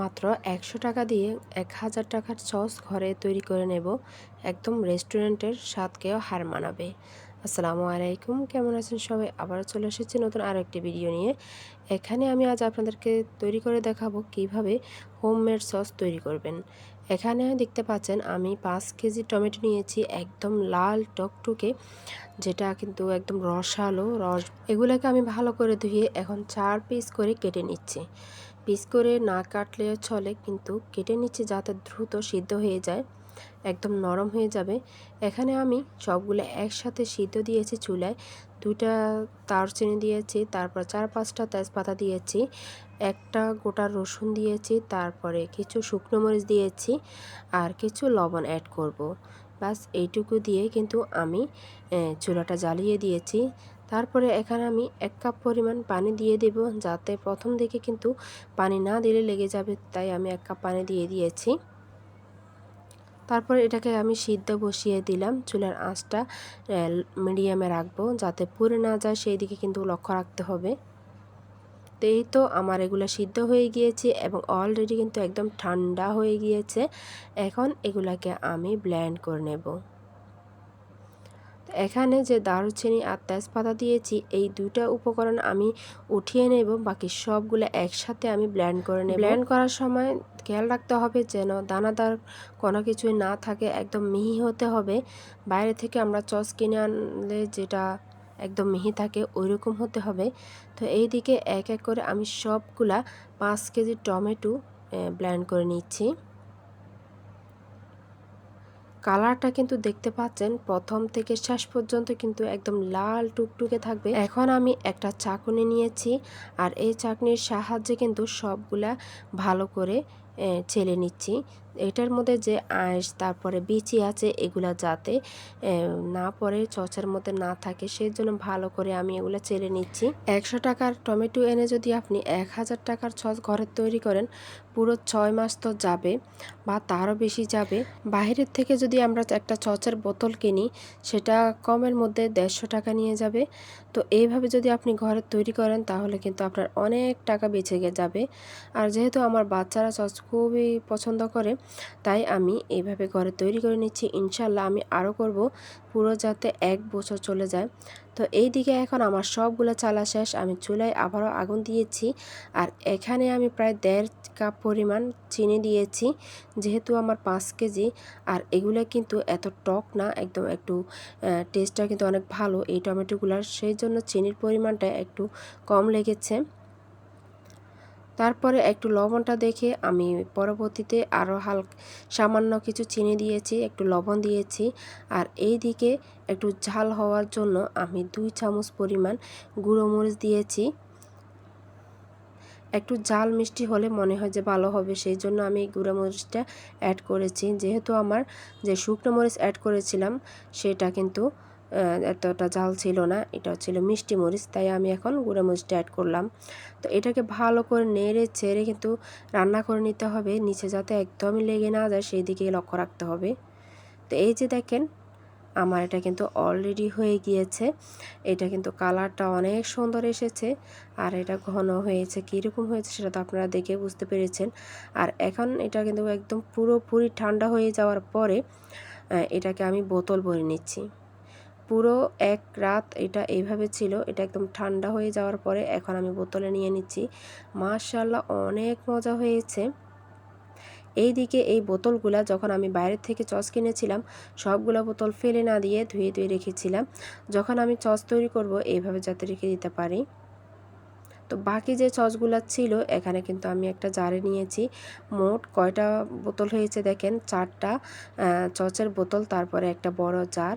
মাত্র একশো টাকা দিয়ে এক হাজার টাকার সস ঘরে তৈরি করে নেব। একদম রেস্টুরেন্টের স্বাদকেও হার মানাবে। আসসালামু আলাইকুম, কেমন আছেন সবাই? আবারও চলে এসেছি নতুন আরও একটি ভিডিও নিয়ে। এখানে আমি আজ আপনাদেরকে তৈরি করে দেখাবো কীভাবে হোমমেড সস তৈরি করবেন। এখানে দেখতে পাচ্ছেন, আমি পাঁচ কেজি টমেটো নিয়েছি একদম লাল টকটকে, যেটা কিন্তু একদম রসালো রস। এগুলোকে আমি ভালো করে ধুয়ে এখন চার পিস করে কেটে নিচ্ছি। পিস করে না কাটলে চলে, কিন্তু কেটে নিচ্ছি যাতে দ্রুত সিদ্ধ হয়ে যায়, একদম নরম হয়ে যাবে। এখানে আমি সবগুলো একসাথে সিদ্ধ দিয়েছি চুলায়। দুটা চিনি দিয়েছি, তারপর চার পাঁচটা তেজপাতা দিয়েছি, একটা গোটা রসুন দিয়েছি, তারপরে কিছু শুকনো মরিচ দিয়েছি আর কিছু লবণ অ্যাড করব। বাস এইটুকু দিয়ে কিন্তু আমি চুলাটা জ্বালিয়ে দিয়েছি। তারপরে এখানে আমি এক কাপ পরিমাণ পানি দিয়ে দেব, যাতে প্রথম দিকে কিন্তু পানি না দিলে লেগে যাবে, তাই আমি এক কাপ পানি দিয়ে দিয়েছি। তারপর এটাকে আমি সিদ্ধ বসিয়ে দিলাম, চুলার আঁচটা মিডিয়ামে রাখব, যাতে পুড়ে না যায়, সেই দিকে কিন্তু লক্ষ্য রাখতে হবে। তো এই তো আমার এগুলো সিদ্ধ হয়ে গিয়েছে এবং অলরেডি কিন্তু একদম ঠান্ডা হয়ে গিয়েছে। এখন এগুলাকে আমি ব্ল্যান্ড করে নেব। এখানে যে দারুচিনি আর তেজপাতা দিয়েছি, এই দুটা উপকরণ আমি উঠিয়ে নেব। বাকি সবগুলো একসাথে আমি ব্ল্যান্ড করে নেব। ব্ল্যান্ড করার সময় খেয়াল রাখতে হবে যেন দানাদার কোনো কিছুই না থাকে, একদম মিহি হতে হবে। বাইরে থেকে আমরা চস কিনে আনলে যেটা একদম মিহি থাকে ওই রকম হতে হবে। তো এই দিকে এক এক করে আমি সবগুলা পাঁচ কেজি টমেটো ব্ল্যান্ড করে নিচ্ছি। কালারটা কিন্তু দেখতে পাচ্ছেন, প্রথম থেকে শেষ পর্যন্ত কিন্তু একদম লাল টুকটুকে থাকবে। এখন আমি একটা চাকুনি নিয়েছি আর এই চাকনির সাহায্যে কিন্তু সবগুলা ভালো করে ছেলে নিচ্ছি। এটার মধ্যে যে আঁশ, তারপরে বিচি আছে, এগুলা যাতে না পরে চচার মধ্যে না থাকে সেই জন্য ভালো করে আমি এগুলো চেলে নিচ্ছি। একশো টাকার টমেটো এনে যদি আপনি এক হাজার টাকার ছচ ঘরে তৈরি করেন পুরো ছয় মাস তো যাবে বা তারও বেশি যাবে। বাহিরের থেকে যদি আমরা একটা চচের বোতল কিনি, সেটা কমের মধ্যে দেড়শো টাকা নিয়ে যাবে। তো এইভাবে যদি আপনি ঘরে তৈরি করেন, তাহলে কিন্তু আপনার অনেক টাকা বেঁচে যাবে। আর যেহেতু আমার বাচ্চারা চচ খুবই পছন্দ করে, তাই আমি এইভাবে ঘরে তৈরি করে নিচ্ছি। ইনশাল্লাহ আমি আরও করব। পুরো যাতে এক বছর চলে যায়। তো এই দিকে এখন আমার সবগুলো চালা শেষ, আমি চুলায় আবারও আগুন দিয়েছি। আর এখানে আমি প্রায় দেড় কাপ পরিমাণ চিনি দিয়েছি, যেহেতু আমার পাঁচ কেজি। আর এগুলো কিন্তু এত টক না, একদম একটু টেস্টটা কিন্তু অনেক ভালো। এই টমেটোগুলার, সেই জন্য চিনির পরিমাণটা একটু কম লেগেছে। তারপরে একটু লবণটা দেখে আমি পরবর্তীতে আরও হাল সামান্য কিছু চিনি দিয়েছি, একটু লবণ দিয়েছি। আর এই দিকে একটু ঝাল হওয়ার জন্য আমি দুই চামচ পরিমাণ গুঁড়ো মরিচ দিয়েছি। একটু জাল মিষ্টি হলে মনে হয় যে ভালো হবে, সেই জন্য আমি গুঁড়ো মরিচটা অ্যাড করেছি। যেহেতু আমার যে শুকনো মরিচ অ্যাড করেছিলাম, সেটা কিন্তু এতটা জাল ছিল না। এটা ছিল মিষ্টি মরিচ, তাই আমি এখন গুঁড়ো মরিচটা অ্যাড করলাম। তো এটাকে ভালো করে নেড়ে ছেড়ে কিন্তু রান্না করে নিতে হবে, নিচে যাতে একদমই লেগে না যায় সেই দিকে লক্ষ্য রাখতে হবে। তো এই যে দেখেন, আমার এটা কিন্তু অলরেডি হয়ে গিয়েছে। এটা কিন্তু কালারটা অনেক সুন্দর এসেছে, আর এটা ঘন হয়েছে, কীরকম হয়েছে সেটা তো আপনারা দেখে বুঝতে পেরেছেন। আর এখন এটা কিন্তু একদম পুরোপুরি ঠান্ডা হয়ে যাওয়ার পরে এটাকে আমি বোতল ভরে নিচ্ছি। পুরো এক রাত এটা এইভাবে ছিল, এটা একদম ঠান্ডা হয়ে যাওয়ার পরে এখন আমি বোতলে নিয়ে নিচ্ছি। মাশাল্লাহ অনেক মজা হয়েছে। এই দিকে এই বোতলগুলা যখন আমি বাইরের থেকে চস কিনেছিলাম, সবগুলো বোতল ফেলে না দিয়ে ধুয়ে ধুয়ে রেখেছিলাম। যখন আমি চস তৈরি করব, এইভাবে যাতে রেখে দিতে পারি। তো বাকি যে চচগুলো ছিল, এখানে কিন্তু আমি একটা জারে নিয়েছি। মোট কয়টা বোতল হয়েছে দেখেন? চারটা চচের বোতল, তারপরে একটা বড় জার।